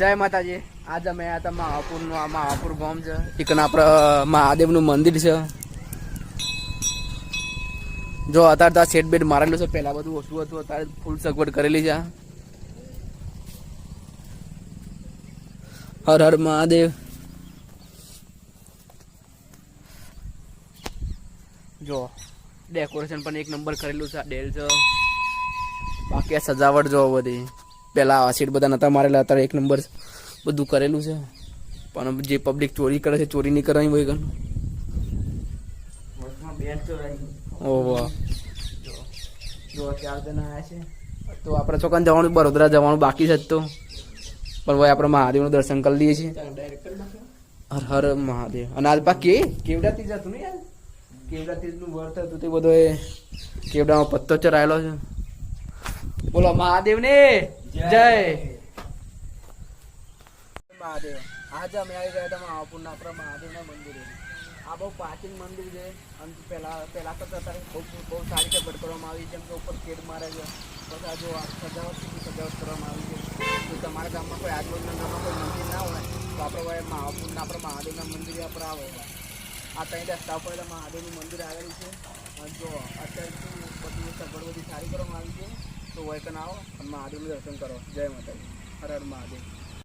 જય માતાજી. આજે અમે આ હતા મહાપુરનું, આ મહાપુર ગામ છે. એકના આપણે મહાદેવનું મંદિર છે. જો અત્યારે તો શેડ બેટ મારેલું છે. પહેલાં બધું ઓછું હતું, અત્યારે ફૂલ સગવડ કરેલી છે. હર હર મહાદેવ. જો ડેકોરેશન પણ એક નંબર કરેલું છે. ડેલ છે. બાકી સજાવટ જો બધી. પેલા આ સીટ બધા નતા મારેલા અત્યારે એક નંબર બધું કરેલું છે. પણ જે પબ્લિક ચોરી કરે છે ચોરી નહીં કરવાની હોય ઓહો છે. તો આપણે જવાનું બરોદરા જવાનું બાકી છે તો. પણ ભાઈ આપણે મહાદેવનું દર્શન કરી લઈએ છીએ. હર હર મહાદેવ. અને આજ પા કે કેવડા તીજ હતું ને યાર? કેવડા તીજનું વર્ત હતું. તે બધો એ કેવડામાં પત્તો ચરાયેલો છે. બોલો મહાદેવ ને મહાદેવ. આજે અમે આવી ગયા હતા મહાપુરના મહાદેવના મંદિરે. આ બહુ પ્રાચીન મંદિર છે. અને પહેલા પહેલા તો અત્યારે સારી રીતે કરવામાં આવી જેમ કે ઉપર કેડ મારે છે. બધા જો સજાવટ સજાવટ કરવામાં આવી છે. તમારા ગામમાં કોઈ આજુબાજુના કોઈ મંદિર ના હોય આપણે ભાઈ મહાદેવના મંદિરે આપણે આવે. આ ત્રણ રસ્તા ઉપર મહાદેવનું મંદિર આવેલું છે. અને જો અત્યારે શું સગવડ બધી સારી કરવામાં આવી છે. તો વૈકન આવો અને મહાદેવનું દર્શન કરો. જય માતાજી. હર હર મહાદેવ.